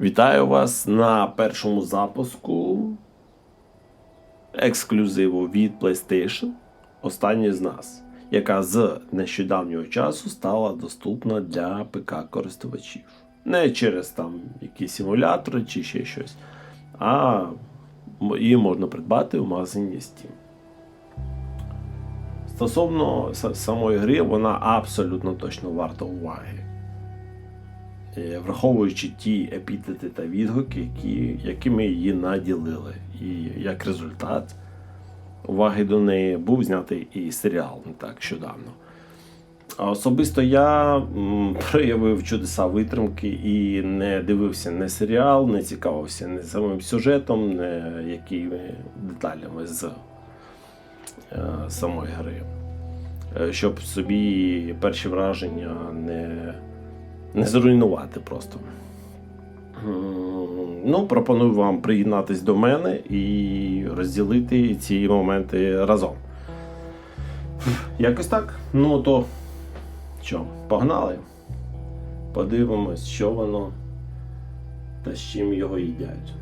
Вітаю вас на першому запуску ексклюзиву від PlayStation Останній з нас, яка з нещодавнього часу стала доступна для ПК-користувачів. Не через там якісь симулятори чи ще щось, а її можна придбати в магазині Steam. Стосовно самої гри, вона абсолютно точно варта уваги. Е, враховуючи ті епітети та відгуки, які, якими її наділили. І як результат уваги до неї був знятий і серіал не так щодавно. А особисто я проявив чудеса витримки і не дивився не серіал, не цікавився не самим сюжетом, не якими деталями з е, самої гри. Е, Щоб собі перші враження не не зруйнувати просто. Ну, пропоную вам приєднатись до мене і розділити ці моменти разом. Якось так. Ну то що, погнали? Подивимось, що воно та з чим його їдять.